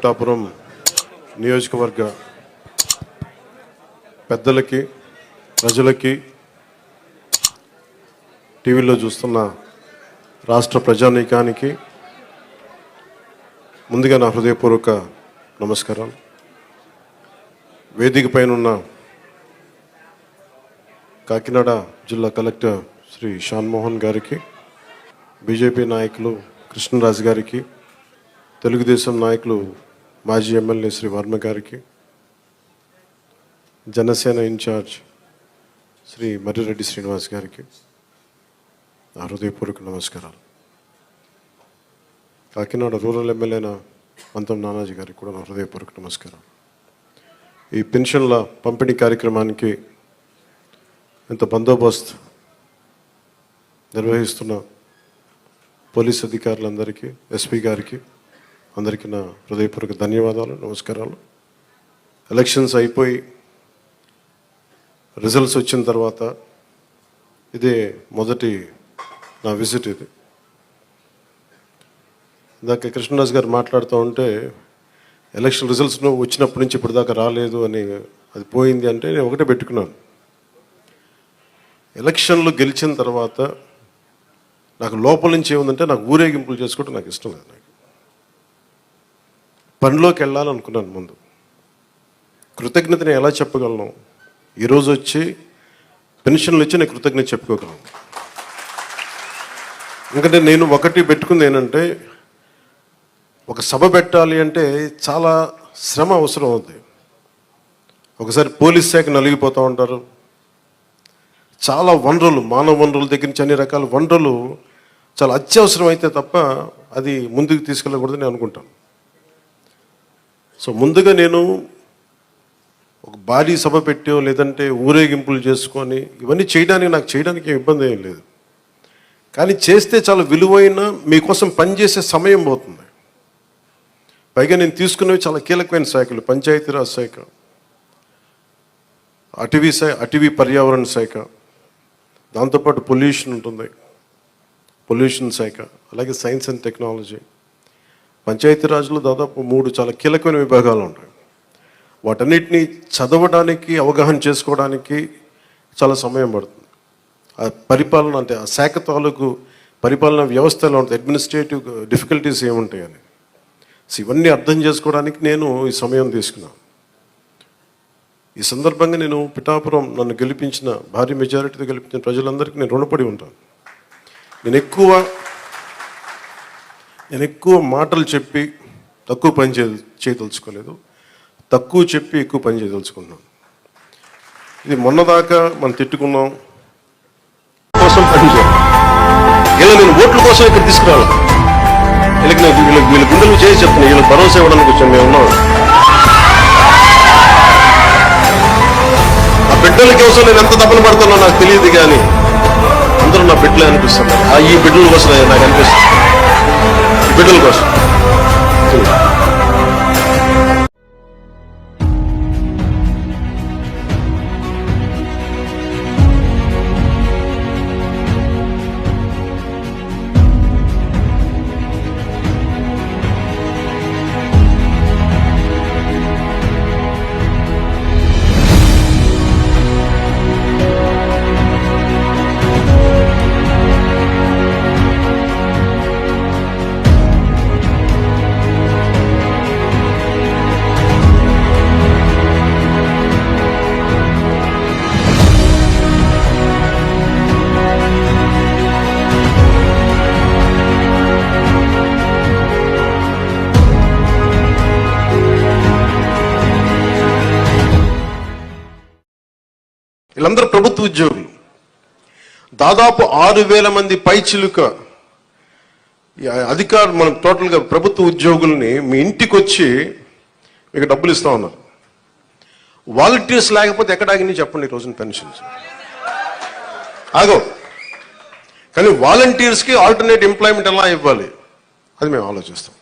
పిఠాపురం నియోజకవర్గ పెద్దలకి ప్రజలకి టీవీలో చూస్తున్న రాష్ట్ర ప్రజానీకానికి ముందుగా నా హృదయపూర్వక నమస్కారం వేదిక పైన ఉన్న కాకినాడ జిల్లా కలెక్టర్ శ్రీ షాన్మోహన్ గారికి బీజేపీ నాయకులు కృష్ణరాజు గారికి తెలుగుదేశం నాయకులు మాజీ ఎమ్మెల్యే శ్రీ వర్మ గారికి జనసేన ఇన్ఛార్జ్ శ్రీ మర్రిరెడ్డి శ్రీనివాస్ గారికి నా హృదయపూర్వక నమస్కారాలు. కాకినాడ రూరల్ ఎమ్మెల్యేన పంతం నానాజీ గారికి కూడా నా హృదయపూర్వక నమస్కారం ఈ పెన్షన్ల పంపిణీ కార్యక్రమానికి ఇంత బందోబస్తు నిర్వహిస్తున్న పోలీస్ అధికారులందరికీ ఎస్పీ గారికి అందరికీ నా హృదయపూర్వక ధన్యవాదాలు నమస్కారాలు. ఎలక్షన్స్ అయిపోయి రిజల్ట్స్ వచ్చిన తర్వాత ఇదే మొదటి నా విజిట్ ఇది. ఇందాక కృష్ణదాస్ గారు మాట్లాడుతూ ఉంటే ఎలక్షన్ రిజల్ట్స్ వచ్చినప్పటి నుంచి ఇప్పటిదాకా రాలేదు అని అది పోయింది అంటే నేను ఒకటే పెట్టుకున్నాను. ఎలక్షన్లు గెలిచిన తర్వాత నాకు లోపల నుంచి ఏముందంటే నాకు ఊరేగింపులు చేసుకోవడం నాకు ఇష్టం లేదు పనిలోకి వెళ్ళాలనుకున్నాను ముందు. కృతజ్ఞతని ఎలా చెప్పగలను? ఈరోజు వచ్చి పెన్షన్లు ఇచ్చి నేను కృతజ్ఞత చెప్పుకోగలను. ఎందుకంటే నేను ఒకటి పెట్టుకుంది ఏంటంటే ఒక సభ పెట్టాలి అంటే చాలా శ్రమ అవసరం అవుతుంది ఒకసారి పోలీస్ శాఖ నలిగిపోతూ ఉంటారు. చాలా వనరులు మానవ వనరుల దగ్గర నుంచి అన్ని రకాల వనరులు చాలా అత్యవసరం అయితే తప్ప అది ముందుకు తీసుకెళ్ళకూడదని నేను అనుకుంటాను. సో ముందుగా నేను ఒక భారీ సభ పెట్టో లేదంటే ఊరేగింపులు చేసుకొని ఇవన్నీ చేయడానికి నాకు చేయడానికి ఏం ఇబ్బంది ఏం లేదు. కానీ చేస్తే చాలా విలువైన మీకోసం పనిచేసే సమయం పోతుంది. పైగా నేను తీసుకున్నవి చాలా కీలకమైన శాఖలు పంచాయతీరాజ్ శాఖ అటవీ శాఖ అటవీ పర్యావరణ శాఖ దాంతోపాటు పొల్యూషన్ ఉంటుంది పొల్యూషన్ శాఖ అలాగే సైన్స్ అండ్ టెక్నాలజీ. పంచాయతీరాజ్లో దాదాపు మూడు చాలా కీలకమైన విభాగాలు ఉంటాయి. వాటన్నిటిని చదవడానికి అవగాహన చేసుకోవడానికి చాలా సమయం పడుతుంది. ఆ పరిపాలన అంటే ఆ శాఖ తాలూకు పరిపాలన వ్యవస్థ ఎలా ఉంటుంది అడ్మినిస్ట్రేటివ్ డిఫికల్టీస్ ఏముంటాయని సో ఇవన్నీ అర్థం చేసుకోవడానికి నేను ఈ సమయం తీసుకున్నాను. ఈ సందర్భంగా నేను పిఠాపురం నన్ను గెలిపించిన భారీ మెజారిటీతో గెలిపించిన ప్రజలందరికీ నేను రుణపడి ఉంటాను. నేను ఎక్కువ నేను ఎక్కువ మాటలు చెప్పి తక్కువ పని చే చేయదలుచుకోలేదు. తక్కువ చెప్పి ఎక్కువ పని చేయదలుచుకున్నాను. ఇది మొన్నదాకా మనం తిట్టుకున్నాం. కోసం పని ఇలా నేను ఓట్ల కోసం ఇక్కడ తీసుకురావాలి. వీళ్ళకి నేను వీళ్ళకి వీళ్ళ గుండెలు చేసి చెప్తున్నాను వీళ్ళకి భరోసా ఇవ్వడానికి వచ్చాం మేము ఉన్నాం. ఆ బిడ్డల కోసం నేను ఎంత తపన పడుతున్నా నాకు తెలియదు కానీ అందరూ నా బిడ్డలే అనిపిస్తున్నారు. ఆ ఈ బిడ్డల కోసం నాకు అనిపిస్తుంది. బిడ్డల కోసం. వీళ్ళందరూ ప్రభుత్వ ఉద్యోగులు దాదాపు ఆరు వేల మంది పైచిలుక ఈ అధికారులు మనం టోటల్గా ప్రభుత్వ ఉద్యోగుల్ని మీ ఇంటికి వచ్చి మీకు డబ్బులు ఇస్తా ఉన్నారు. వాలంటీర్స్ లేకపోతే ఎక్కడ ఆగింది చెప్పండి ఈ రోజున పెన్షన్స్? ఆగో. కానీ వాలంటీర్స్కి ఆల్టర్నేట్ ఎంప్లాయ్మెంట్ ఎలా ఇవ్వాలి? అది మేము ఆలోచిస్తాం.